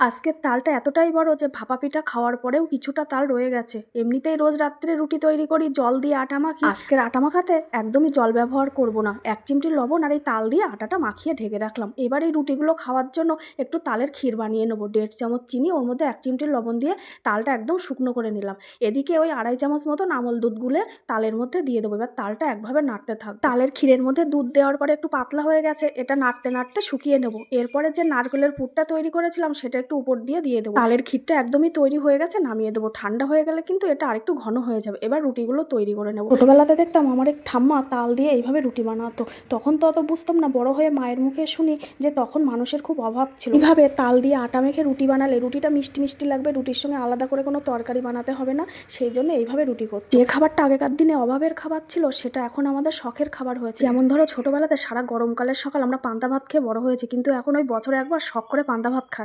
আজকের তালটা এতটাই বড় যে ভাপা পিঠা খাওয়ার পরেও কিছুটা তাল রয়ে গেছে। এমনিতেই রোজ রাত্রে রুটি তৈরি করি, জল দিয়ে আটা মাখি। আজকের আটা মাখাতে একদমই জল ব্যবহার করব না। এক চিমটি লবণ আর এই তাল দিয়ে আটাটা মাখিয়ে ঢেকে রাখলাম। এবার এই রুটিগুলো খাওয়ার জন্য একটু তালের ক্ষীর বানিয়ে নেব। দেড় চামচ চিনি, ওর মধ্যে এক চিমটি লবণ দিয়ে তালটা একদম শুকনো করে নিলাম। এদিকে ওই আড়াই চামচ মতন আমল দুধ গুলে তালের মধ্যে দিয়ে দেবো। এবার তালটা একভাবে নাড়তে থাক। তালের ক্ষীরের মধ্যে দুধ দেওয়ার পরে একটু পাতলা হয়ে গেছে। এটা নাড়তে নাড়তে শুকিয়ে নেব। এরপরে যে নারকেলের পুরটা তৈরি করেছিলাম, সেটা একটু উপর দিয়ে দিয়ে দেবো। তালের ক্ষীরটা একদমই তৈরি হয়ে গেছে, নামিয়ে দেবো। ঠান্ডা হয়ে গেলে কিন্তু এটা আরেকটু ঘন হয়ে যাবে। এবার রুটিগুলো তৈরি করে নেব। ছোটোবেলাতে দেখতাম আমার এক ঠাম্মা তাল দিয়ে এইভাবে রুটি বানাতো। তখন তো অত বুঝতাম না, বড় হয়ে মায়ের মুখে শুনি যে তখন মানুষের খুব অভাব ছিল। এইভাবে তাল দিয়ে আটা মেখে রুটি বানালে রুটিটা মিষ্টি মিষ্টি লাগবে, রুটির সঙ্গে আলাদা করে কোনো তরকারি বানাতে হবে না। সেই জন্য এইভাবে রুটি করছি। যে খাবারটা আগেকার দিনে অভাবের খাবার ছিল, সেটা এখন আমাদের শখের খাবার হয়েছে। যেমন ধরো ছোটোবেলাতে সারা গরমকালের সকাল আমরা পান্তা ভাত খেয়ে বড় হয়েছে, কিন্তু এখন ওই বছরে একবার শখ করে পান্তা ভাত খাই।